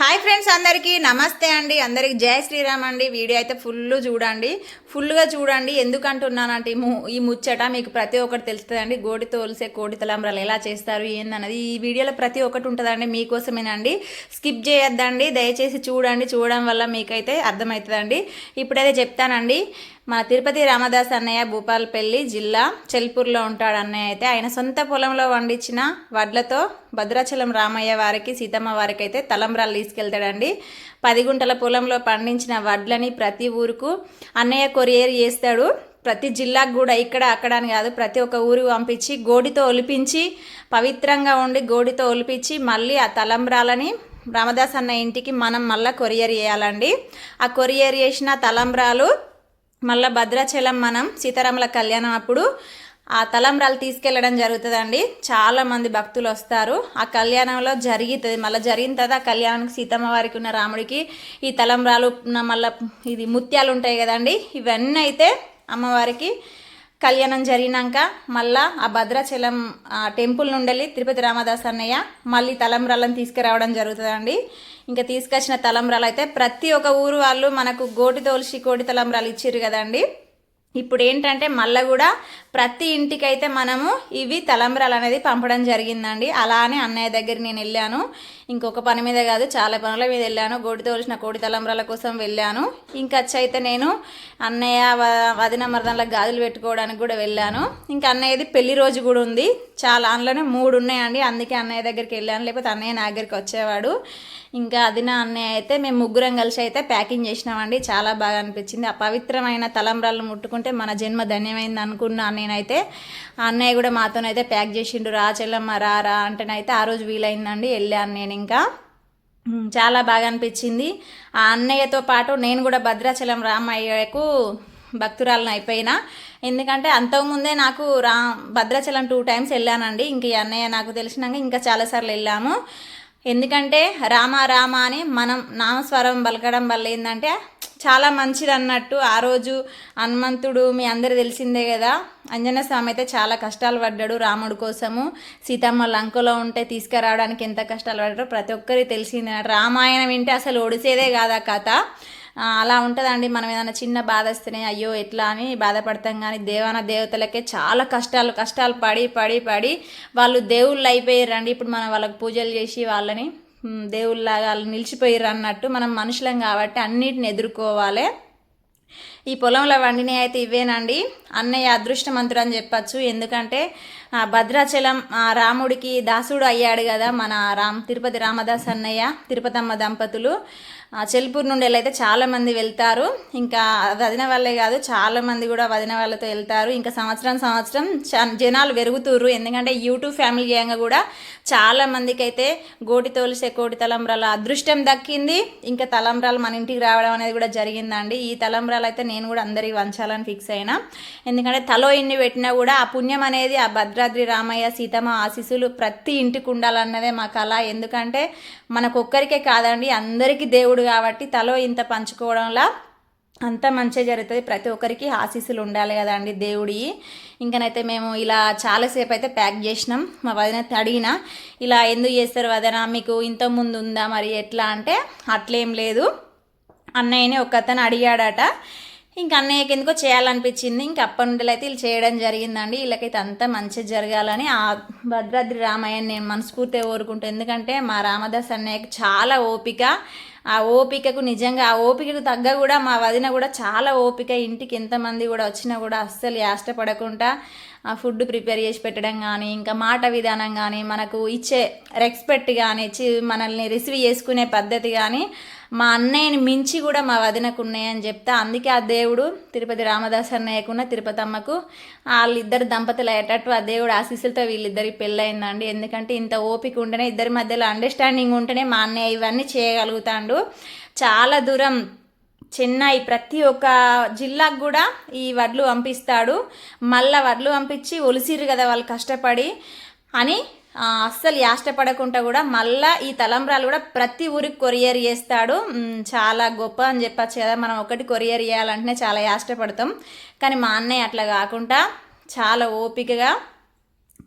Hi friends అందరికీ నమస్తే అండి. అందరికి జై శ్రీరామ్ అండి. వీడియో అయితే ఫుల్ చూడండి. ఫుల్గా చూడండి. ఎందుకంటున్నానంటే ఈ ము- ఈ ముచ్చట మీకు ప్రతి ఒక్కటి తెలుస్తుందండి. గోడి తోలిసే కోడి తలంబ్రాలు ఎలా చేస్తారు ఏందన్నది ఈ వీడియోలో ప్రతి ఒక్కటి ఉంటుందండి. మీకోసమేనండి. స్కిప్ చేయొద్దండి. దయచేసి చూడండి. చూడడం వల్ల మీకైతే అర్థమవుతుందండి. ఇప్పుడైతే చెప్తానండి. మన తిరుపతి రామదాస్ అన్నయ్య భూపాలపల్లి జిల్లా చెల్పూర్లో ఉంటాడు అన్నయ్య అయితే. ఆయన సొంత పొలంలో వండించిన వడ్లతో భద్రాచలం రామయ్య వారికి సీతమ్మ వారికి అయితే తలంబ్రాలు తీసుకెళ్తాడండి. పది గుంటల పొలంలో పండించిన వడ్లని ప్రతి ఊరుకు అన్నయ్య కొరియర్ చేస్తాడు. ప్రతి జిల్లాకు కూడా ఇక్కడ అక్కడ అని కాదు ప్రతి ఒక్క ఊరికి పంపించి గోడితో ఒలిపించి పవిత్రంగా ఉండి గోడితో ఒలిపించి మళ్ళీ ఆ తలంబ్రాలని రామదాస్ అన్న ఇంటికి మనం మళ్ళీ కొరియర్ చేయాలండి. ఆ కొరియర్ చేసిన తలంబ్రాలు మళ్ళీ భద్రాచలం మనం సీతారాముల కళ్యాణం అప్పుడు ఆ తలంబ్రాలు తీసుకెళ్ళడం జరుగుతుందండి. చాలామంది భక్తులు వస్తారు. ఆ కళ్యాణంలో జరుగుతుంది. మళ్ళీ జరిగిన తర్వాత ఆ కళ్యాణానికి సీతమ్మ వారికి ఉన్న రాముడికి ఈ తలంబ్రాలు ఉన్న మళ్ళీ ఇది ముత్యాలు ఉంటాయి కదండి. ఇవన్నీ అయితే అమ్మవారికి కళ్యాణం జరిగినాక మళ్ళా ఆ భద్రాచలం ఆ టెంపుల్ నుండి తిరుపతి రామదాస్ అన్నయ్య మళ్ళీ తలంబ్రాలను తీసుకురావడం జరుగుతుందండి. ఇంకా తీసుకొచ్చిన తలంబ్రాలు అయితే ప్రతి ఒక్క ఊరు వాళ్ళు మనకు గోటి తోలిసి కోటి తలంబ్రాలు ఇచ్చారు కదండి. ఇప్పుడు ఏంటంటే మళ్ళీ కూడా ప్రతి ఇంటికైతే మనము ఇవి తలంబ్రాలు అనేది పంపడం జరిగిందండి. అలానే అన్నయ్య దగ్గర నేను వెళ్ళాను. ఇంకొక పని మీద కాదు చాలా పనుల మీద వెళ్ళాను. గోడి తోలిసిన కోడి తలంబ్రాల కోసం వెళ్ళాను. ఇంకా వచ్చి అయితే నేను అన్నయ్య వ- వదిన మరదల గాజులు పెట్టుకోవడానికి కూడా వెళ్ళాను. ఇంకా అన్నయ్యది పెళ్ళి రోజు కూడా ఉంది. చాలా అందులోనే మూడు ఉన్నాయండి. అందుకే అన్నయ్య దగ్గరికి వెళ్ళాను. లేకపోతే అన్నయ్య నా దగ్గరికి వచ్చేవాడు. ఇంకా అదిన అన్నయ్య అయితే మేము ముగ్గురం కలిసి అయితే ప్యాకింగ్ చేసినామండి. చాలా బాగా అనిపించింది. ఆ పవిత్రమైన తలంబ్రాలను ముట్టుకుంటే మన జన్మ ధన్యమైంది అనుకున్నాను నేనైతే. అన్నయ్య కూడా మాతోనైతే ప్యాక్ చేసిండు. రా చెల్లమ్మ రా రా అంటేనైతే ఆ రోజు వీలైందండి. వెళ్ళాను నేను ఇంకా? చాలా బాగా అనిపించింది. ఆ అన్నయ్యతో పాటు నేను కూడా భద్రాచలం రామయ్యకు భక్తురాలను అయిపోయినా. ఎందుకంటే అంతకుముందే నాకు రా భద్రాచలం టూ టైమ్స్ వెళ్ళానండి. ఇంక ఈ అన్నయ్య నాకు తెలిసినాక ఇంకా చాలాసార్లు వెళ్ళాము. ఎందుకంటే రామ రామ అని మనం నామస్వరం పలకడం వల్ల ఏంటంటే చాలా మంచిది అన్నట్టు ఆ రోజు హనుమంతుడు మీ అందరు తెలిసిందే కదా. అంజన స్వామి అయితే చాలా కష్టాలు పడ్డాడు రాముడు కోసము. సీతమ్మ లంకలో ఉంటే తీసుకురావడానికి ఎంత కష్టాలు పడ్డారో ప్రతి ఒక్కరికి తెలిసిందే. రామాయణం వింటే అసలు ఒడిసేదే కాదు ఆ కథ. అలా ఉంటుందండి. మనం ఏదైనా చిన్న బాధ వస్తేనే అయ్యో ఎట్లా? అని బాధపడతాం కానీ దేవాన దేవతలకే చాలా కష్టాలు కష్టాలు పడి పడి పడి వాళ్ళు దేవుళ్ళు అయిపోయారండి. ఇప్పుడు మనం వాళ్ళకి పూజలు చేసి వాళ్ళని దేవుళ్ళలాగా నిలిచిపోయిర్రు అన్నట్టు మనం మనుషులం కాబట్టి అన్నిటిని ఎదుర్కోవాలి. ఈ పొలంలో వండినవి అయితే ఇవేనండి. అన్నయ్య అదృష్టమంతుడు అని చెప్పచ్చు. ఎందుకంటే భద్రాచలం ఆ, రాముడికి దాసుడు అయ్యాడు కదా మన రామ్ తిరుపతి రామదాస్ అన్నయ్య తిరుపతమ్మ దంపతులు. ఆ, చెల్పూరు నుండి వెళ్ళైతే చాలామంది వెళ్తారు. ఇంకా వదిన వాళ్ళే కాదు చాలా మంది కూడా వదిన వాళ్ళతో వెళ్తారు. ఇంకా సంవత్సరం సంవత్సరం చ- జనాలు పెరుగుతుర్రు ఎందుకంటే యూట్యూబ్ ఫ్యామిలీ గ్యాంగ్ కూడా చాలా మందికి అయితే గోటి తోలిసే కోటి తలంబ్రాల అదృష్టం దక్కింది. ఇంకా తలంబ్రాలు మన ఇంటికి రావడం అనేది కూడా జరిగిందండి. ఈ తలంబ్రాలు అయితే నేను కూడా అందరికి వంచాలని ఫిక్స్ అయినా. ఎందుకంటే తలో ఇన్ని పెట్టినా కూడా ఆ పుణ్యం అనేది ఆ భద్రాద్రి రామయ్య సీతమ్మ ఆశీస్సులు ప్రతి ఇంటికి ఉండాలన్నదే మా కళ. ఎందుకంటే మనకొక్కరికే కాదండి అందరికీ దేవుడు కాబట్టి తలో ఇంత పంచుకోవడంలా అంత మంచిగా జరుగుతుంది. ప్రతి ఒక్కరికి ఆశీస్సులు ఉండాలి కదండి దేవుడి. ఇంకనైతే మేము ఇలా చాలాసేపు అయితే ప్యాక్ చేసినాం. మా వదిన అడిగిన ఇలా ఎందుకు చేస్తారు వదిన? మీకు ఇంత ముందు ఉందా మరి? ఎట్లా అంటే అట్లేం లేదు. అన్నయ్యని ఒక అతను అడిగాడట. ఇంకా అన్నయ్యకి ఎందుకో చేయాలనిపించింది. ఇంక అప్పటి నుండి అయితే వీళ్ళు చేయడం జరిగిందండి. వీళ్ళకైతే అంతా మంచిగా జరగాలని ఆ భద్రాద్రి రామయ్య నేను మనస్ఫూర్తిగా కోరుకుంటాను ఎందుకంటే మా రామదాస్ అన్నయ్యకి చాలా ఓపిక. ఆ ఓపికకు నిజంగా ఆ ఓపికకు తగ్గ కూడా మా వదిన కూడా చాలా ఓపిక. ఇంటికి ఎంతమంది కూడా వచ్చినా కూడా అస్సలు యాష్టపడకుండా ఆ ఫుడ్ ప్రిపేర్ చేసి పెట్టడం కానీ ఇంకా మాట విధానం కానీ మనకు ఇచ్చే రెస్పెక్ట్ కానీ మనల్ని రిసీవ్ చేసుకునే పద్ధతి కానీ మా అన్నయ్యని మించి కూడా మా వదినకు ఉన్నాయని చెప్తా అందుకే ఆ దేవుడు తిరుపతి రామదాస్ అన్నయ్యకున్న తిరుపతి అమ్మకు వాళ్ళిద్దరు దంపతులు అయ్యేటట్టు ఆ దేవుడు ఆశీస్సులతో వీళ్ళిద్దరికి పెళ్ళయిందండి. ఎందుకంటే ఇంత ఓపిక ఉంటేనే ఇద్దరి మధ్యలో అండర్స్టాండింగ్ ఉంటేనే మా అన్నయ్య ఇవన్నీ చేయగలుగుతాడు. చాలా దూరం చెన్నై ప్రతి ఒక్క జిల్లాకు కూడా ఈ వడ్లు పంపిస్తాడు. మళ్ళా వడ్లు పంపించి ఒలిసిరు కదా వాళ్ళు కష్టపడి అని అస్సలు యాష్టపడకుండా కూడా మళ్ళా ఈ తలంబ్రాలు కూడా ప్రతి ఊరికి కొరియర్ చేస్తాడు. చాలా గొప్ప అని చెప్పచ్చు కదా మనం ఒకటి కొరియర్ చేయాలంటేనే చాలా యాష్టపడతాం కానీ మా అన్నయ్య అట్లా కాకుండా చాలా ఓపికగా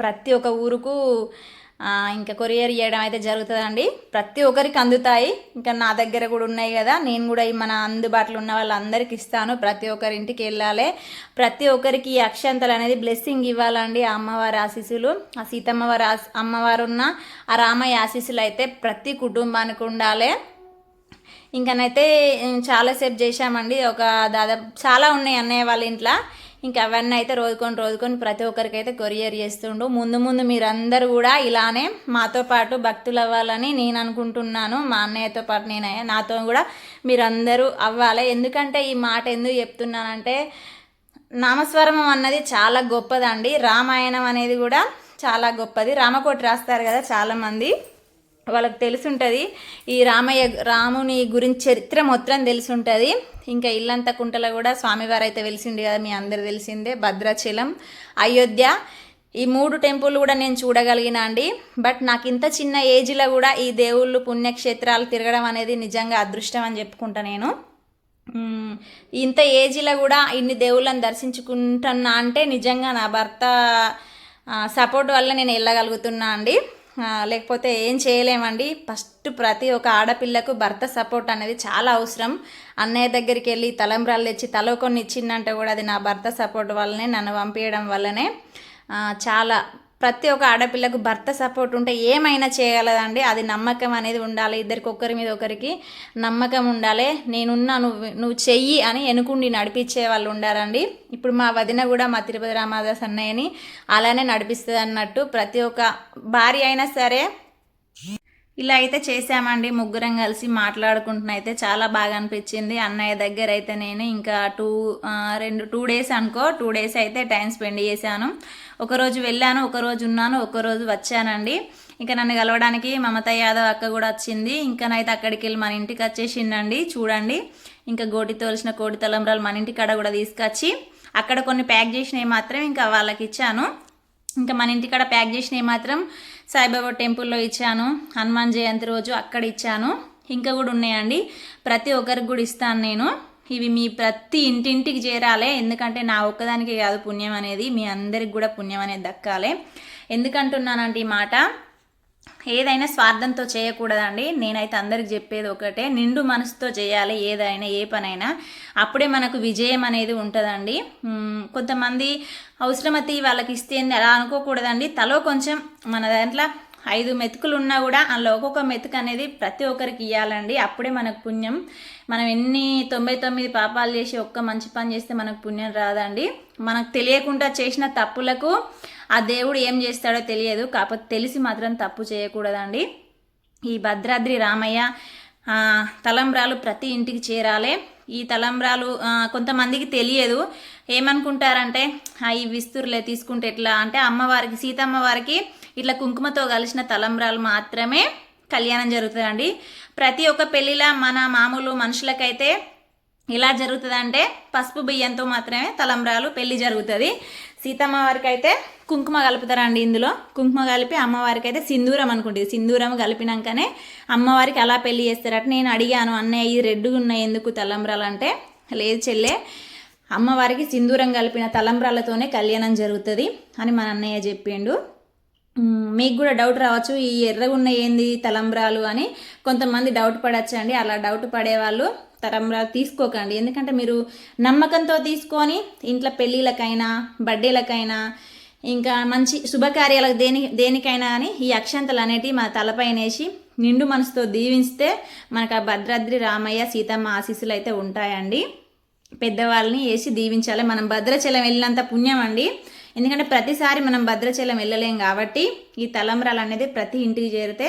ప్రతి ఒక్క ఊరుకు ఇంకా కొరియర్ ఇవ్వడం అయితే జరుగుతుందండి. ప్రతి ఒక్కరికి అందుతాయి. ఇంకా నా దగ్గర కూడా ఉన్నాయి కదా. నేను కూడా మన అందుబాటులో ఉన్న వాళ్ళందరికీ ఇస్తాను. ప్రతి ఒక్కరి ఇంటికి వెళ్ళాలి. ప్రతి ఒక్కరికి ఈ అక్షంతలు అనేది బ్లెస్సింగ్ ఇవ్వాలండి ఆ అమ్మవారి ఆశీస్సులు. ఆ సీతమ్మవారి అమ్మవారు ఉన్న ఆ రామయ్య ఆశీస్సులు అయితే ప్రతి కుటుంబానికి ఉండాలి. ఇంకనైతే చాలాసేపు చేశామండి. ఒక దాదాపు చాలా ఉన్నాయి అన్నయ్య వాళ్ళ ఇంట్లో. ఇంకా అవన్నీ అయితే రోజుకొని రోజుకొని ప్రతి ఒక్కరికైతే కొరియర్ చేస్తుండు. ముందు ముందు మీరందరూ కూడా ఇలానే మాతో పాటు భక్తులు అవ్వాలని నేను అనుకుంటున్నాను. మా అన్నయ్యతో పాటు నేను నాతో కూడా మీరందరూ అవ్వాలి. ఎందుకంటే ఈ మాట ఎందుకు చెప్తున్నానంటే నామస్వరమం అన్నది చాలా గొప్పదండి. రామాయణం అనేది కూడా చాలా గొప్పది. రామకోటి రాస్తారు కదా చాలామంది. వాళ్ళకి తెలుసుంటుంది. ఈ రామయ్య రాముని గురించి చరిత్ర మొత్తం తెలుసుంటుంది. ఇంకా ఇల్లంతా కుంటలో కూడా స్వామివారు అయితే వెలిసింది కదా మీ అందరు తెలిసిందే. భద్రాచలం అయోధ్య. ఈ మూడు టెంపుల్ కూడా నేను చూడగలిగిన అండి. బట్ నాకు ఇంత చిన్న ఏజ్లో కూడా ఈ దేవుళ్ళు పుణ్యక్షేత్రాలు తిరగడం అనేది నిజంగా అదృష్టం అని చెప్పుకుంటా నేను. ఇంత ఏజ్లో కూడా ఇన్ని దేవుళ్ళని దర్శించుకుంటున్నా అంటే నిజంగా నా భర్త సపోర్ట్ వల్ల నేను వెళ్ళగలుగుతున్నా అండి. లేకపోతే ఏం చేయలేమండి. ఫస్ట్ ప్రతి ఒక్క ఆడపిల్లకు భర్త సపోర్ట్ అనేది చాలా అవసరం. అన్నయ్య దగ్గరికి వెళ్ళి తలంబ్రాలు తెచ్చి తల కొన్ని ఇచ్చిందంటే కూడా అది నా భర్త సపోర్ట్ వల్లనే నన్ను పంపించడం వల్లనే చాలా ప్రతి ఒక్క ఆడపిల్లకు భర్త సపోర్ట్ ఉంటే ఏమైనా చేయగలదండి? అది నమ్మకం అనేది ఉండాలి. ఇద్దరికి ఒకరి మీద ఒకరికి నమ్మకం ఉండాలి. నేనున్నా నువ్వు నువ్వు చెయ్యి అని ఎనుకుండి నడిపించే వాళ్ళు ఉండారండి. ఇప్పుడు మా వదిన కూడా మా తిరుపతి రామదాస్ అన్నయ్యని అలానే నడిపిస్తుంది అన్నట్టు ప్రతి ఒక్క భార్య అయినా సరే ఇలా అయితే చేసామండి ముగ్గురం కలిసి మాట్లాడుకుంటున్న అయితే చాలా బాగా అనిపించింది. అన్నయ్య దగ్గర అయితే నేను ఇంకా టూ రెండు టూ డేస్ అనుకో టూ డేస్ అయితే టైం స్పెండ్ చేశాను. ఒకరోజు వెళ్ళాను ఒకరోజు ఉన్నాను ఒకరోజు వచ్చానండి. ఇంకా నన్ను కలవడానికి మమత యాదవ్ అక్క కూడా వచ్చింది. ఇంకానైతే అక్కడికి వెళ్ళి మన ఇంటికి వచ్చేసిందండి చూడండి. ఇంకా గోటి తోలిసిన కోటి తలంబ్రాలు మన ఇంటి కాడ కూడా తీసుకొచ్చి అక్కడ కొన్ని ప్యాక్ చేసినవి మాత్రం ఇంకా వాళ్ళకి ఇచ్చాను. ఇంకా మన ఇంటికాడ ప్యాక్ చేసినవి మాత్రం సాయిబాబా టెంపుల్లో ఇచ్చాను. హనుమాన్ జయంతి రోజు అక్కడ ఇచ్చాను. ఇంకా కూడా ఉన్నాయండి. ప్రతి ఒక్కరికి కూడా ఇస్తాను నేను. ఇవి మీ ప్రతి ఇంటింటికి చేరాలే. ఎందుకంటే నా ఒక్కదానికి కాదు పుణ్యం అనేది. మీ అందరికి కూడా పుణ్యం అనేది దక్కాలే. ఎందుకంటున్నానంటే ఈ మాట? ఏదైనా స్వార్థంతో చేయకూడదండి. నేనైతే అందరికి చెప్పేది ఒకటే నిండు మనసుతో చేయాలి ఏదైనా ఏ పనైనా. అప్పుడే మనకు విజయం అనేది ఉంటుందండి. కొంతమంది అవసరమతి వాళ్ళకి ఇస్తే అలా అనుకోకూడదండి. తలో కొంచెం మన దాంట్లో ఐదు మెతుకులు ఉన్నా కూడా అందులో ఒక్కొక్క మెతుకు అనేది ప్రతి ఒక్కరికి ఇవ్వాలండి అప్పుడే మనకు పుణ్యం. మనం ఎన్ని తొంభై తొమ్మిది పాపాలు చేసి ఒక్క మంచి పని చేస్తే మనకు పుణ్యం రాదండి. మనకు తెలియకుండా చేసిన తప్పులకు ఆ దేవుడు ఏం చేస్తాడో తెలియదు. కాకపోతే తెలిసి మాత్రం తప్పు చేయకూడదండి. ఈ భద్రాద్రి రామయ్య తలంబ్రాలు ప్రతి ఇంటికి చేరాలి. ఈ తలంబ్రాలు కొంతమందికి తెలియదు. ఏమనుకుంటారంటే ఈ విస్తురులే తీసుకుంటే ఎట్లా? అంటే అమ్మవారికి సీతమ్మ వారికి ఇట్లా కుంకుమతో కలిసిన తలంబ్రాలు మాత్రమే కళ్యాణం జరుగుతుందండి. ప్రతి ఒక్క పెళ్ళిలా మన మామూలు మనుషులకైతే ఎలా జరుగుతుందంటే పసుపు బియ్యంతో మాత్రమే తలంబ్రాలు పెళ్ళి జరుగుతుంది. సీతమ్మ వారికి అయితే కుంకుమ కలుపుతారండి ఇందులో. కుంకుమ కలిపి అమ్మవారికి అయితే సింధూరం అనుకుంటుంది. సింధూరం కలిపినాకనే అమ్మవారికి అలా పెళ్ళి చేస్తారట. నేను అడిగాను అన్నయ్య ఇది రెడ్డుగా ఉన్నాయి ఎందుకు తలంబ్రాలు అంటే లేదు చెల్లె అమ్మవారికి సింధూరం కలిపిన తలంబ్రాలతోనే కళ్యాణం జరుగుతుంది అని మన అన్నయ్య చెప్పిండు. మీకు కూడా డౌట్ రావచ్చు ఈ ఎర్రగా ఉన్న ఏంది తలంబ్రాలు అని కొంతమంది డౌట్ పడచ్చండి. అలా డౌట్ పడేవాళ్ళు తలంబ్రాలు తీసుకోకండి. ఎందుకంటే మీరు నమ్మకంతో తీసుకొని ఇంట్లో పెళ్ళిళ్ళకైనా బర్త్డేలకైనా ఇంకా మంచి శుభకార్యాలకు దేని దేనికైనా అని ఈ అక్షంతలు అనేటివి మన తలపైన వేసి నిండు మనసుతో దీవిస్తే మనకు ఆ భద్రాద్రి రామయ్య సీతమ్మ ఆశీస్సులు అయితే ఉంటాయండి. పెద్దవాళ్ళని వేసి దీవించాలి. మనం భద్రాచలం వెళ్ళినంత పుణ్యం అండి ఎందుకంటే ప్రతిసారి మనం భద్రాచలం వెళ్ళలేం కాబట్టి ఈ తలంబ్రాలు అనేది ప్రతి ఇంటికి చేరితే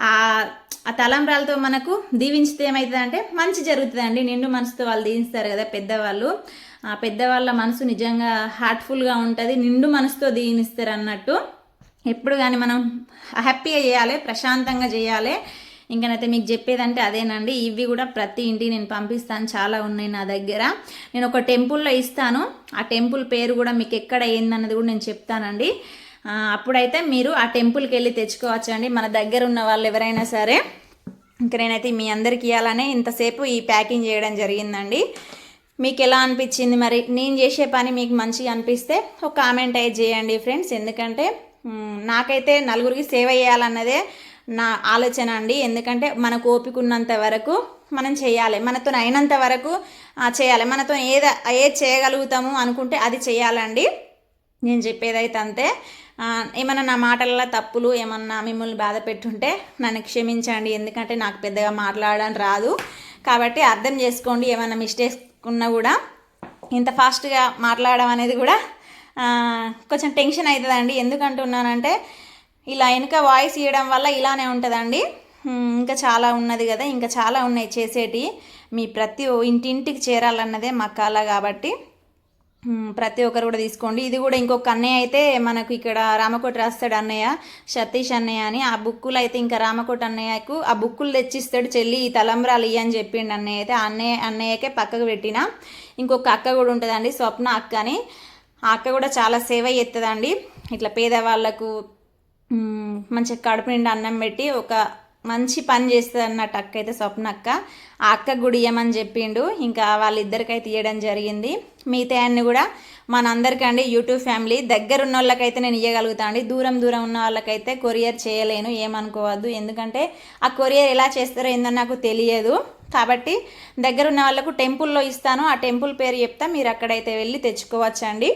ఆ తలంబ్రాలతో మనకు దీవించితే ఏమవుతుందంటే మంచి జరుగుతుందండి. నిండు మనసుతో వాళ్ళు దీవిస్తారు కదా పెద్దవాళ్ళు. ఆ పెద్దవాళ్ళ మనసు నిజంగా హార్ట్ఫుల్గా ఉంటుంది. నిండు మనసుతో దీవిస్తారు అన్నట్టు. ఎప్పుడు కానీ మనం హ్యాపీగా చేయాలి ప్రశాంతంగా చేయాలి. ఇంకనైతే మీకు చెప్పేదంటే అదేనండి. ఇవి కూడా ప్రతి ఇంటికి నేను పంపిస్తాను. చాలా ఉన్నాయి నా దగ్గర. నేను ఒక టెంపుల్లో ఇస్తాను. ఆ టెంపుల్ పేరు కూడా మీకు ఎక్కడ ఏందన్నది కూడా నేను చెప్తానండి. అప్పుడైతే మీరు ఆ టెంపుల్కి వెళ్ళి తెచ్చుకోవచ్చు అండి. మన దగ్గర ఉన్న వాళ్ళు ఎవరైనా సరే. ఇంకా నేనైతే మీ అందరికి ఇవ్వాలనే ఇంతసేపు ఈ ప్యాకింగ్ చేయడం జరిగిందండి. మీకు ఎలా అనిపించింది మరి? నేను చేసే పని మీకు మంచిగా అనిపిస్తే ఒక కామెంట్ అయితే చేయండి ఫ్రెండ్స్. ఎందుకంటే నాకైతే నలుగురికి సేవ చేయాలన్నదే నా ఆలోచన అండి. ఎందుకంటే మనకు ఓపిక ఉన్నంత వరకు మనం చేయాలి. మనతో అయినంత వరకు చేయాలి. మనతో ఏది ఏది చేయగలుగుతాము అనుకుంటే అది చేయాలండి. నేను చెప్పేదైతే అంతే. ఏమన్నా నా మాటలలో తప్పులు ఏమన్నా మిమ్మల్ని బాధ పెట్టుంటే నన్ను క్షమించండి. ఎందుకంటే నాకు పెద్దగా మాట్లాడడం రాదు. కాబట్టి అర్థం చేసుకోండి. ఏమైనా మిస్టేక్స్ ఉన్నా కూడా ఇంత ఫాస్ట్గా మాట్లాడడం అనేది కూడా కొంచెం టెన్షన్ అవుతుందండి ఎందుకంటున్నానంటే ఇలా వెనుక వాయిస్ ఇవ్వడం వల్ల ఇలానే ఉంటుందండి. ఇంకా చాలా ఉన్నది కదా ఇంకా చాలా ఉన్నాయి చేసేటి. మీ ప్రతి ఇంటింటికి చేరాలన్నదే మా కళ కాబట్టి. ప్రతి ఒక్కరు కూడా తీసుకోండి. ఇది కూడా ఇంకొక అన్నయ్య అయితే మనకు ఇక్కడ రామకోట రాస్తాడు అన్నయ్య సతీష్ అన్నయ్య అని. ఆ బుక్కులు అయితే ఇంకా రామకోట అన్నయ్యకు ఆ బుక్కులు తెచ్చిస్తాడు చెల్లి ఈ తలంబ్రాలు ఇయ్యని చెప్పిండు అన్నయ్య అయితే. ఆ అన్నయ్య అన్నయ్యకే పక్కకు పెట్టిన. ఇంకొక అక్క కూడా ఉంటుందండి స్వప్న అక్క అని ఆ అక్క కూడా చాలా సేవ చేస్తుందండి ఇట్లా పేదవాళ్ళకు మంచిగా కడుపు నిండా అన్నం పెట్టి ఒక మంచి పని చేస్తుంది అన్నట్టు అక్క అయితే స్వప్న అక్క. ఆ అక్క గుడి ఇయ్యమని చెప్పిండు. ఇంకా వాళ్ళిద్దరికైతే ఇవ్వడం జరిగింది. మిగతా అన్ని కూడా మనందరికండి యూట్యూబ్ ఫ్యామిలీ. దగ్గర ఉన్న వాళ్ళకైతే నేను ఇవ్వగలుగుతాను అండి. దూరం దూరం ఉన్న వాళ్ళకైతే కొరియర్ చేయలేను ఏమనుకోవద్దు. ఎందుకంటే ఆ కొరియర్ ఎలా చేస్తారో ఏందో నాకు తెలియదు. కాబట్టి దగ్గర ఉన్న వాళ్ళకు టెంపుల్లో ఇస్తాను. ఆ టెంపుల్ పేరు చెప్తా. మీరు అక్కడైతే వెళ్ళి తెచ్చుకోవచ్చండి.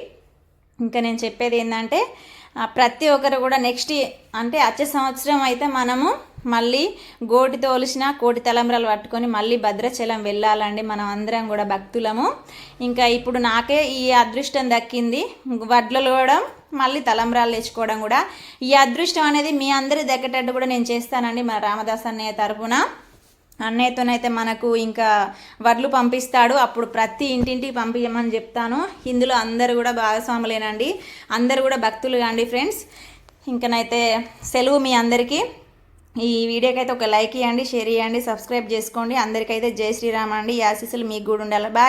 ఇంకా నేను చెప్పేది ఏంటంటే ప్రతి ఒక్కరు కూడా నెక్స్ట్ అంటే వచ్చే సంవత్సరం అయితే మనము మళ్ళీ గోటి తోలిసిన కోటి తలంబ్రాలు పట్టుకొని మళ్ళీ భద్రాచలం వెళ్ళాలండి. మనం అందరం కూడా భక్తులము. ఇంకా ఇప్పుడు నాకే ఈ అదృష్టం దక్కింది. వడ్లు కూడా మళ్ళీ తలంబ్రాలు తెచ్చుకోవడం కూడా. ఈ అదృష్టం అనేది మీ అందరి దక్కేటట్టు కూడా నేను చేస్తానండి. మన రామదాస్ అన్నయ్య తరపున. అన్నయ్యతోనైతే మనకు ఇంకా వడ్లు పంపిస్తాడు. అప్పుడు ప్రతి ఇంటింటికి పంపించమని చెప్తాను. ఇందులో అందరు కూడా భాగస్వాములేనండి. అందరు కూడా భక్తులు కాండి ఫ్రెండ్స్. ఇంకనైతే సెలవు మీ అందరికీ. ఈ వీడియోకి అయితే ఒక లైక్ ఇవ్వండి షేర్ చేయండి సబ్స్క్రైబ్ చేసుకోండి. అందరికైతే జై శ్రీరామ్ అండి. ఈ ఆశీస్సులు మీకు కూడా ఉండాలి. బాయ్.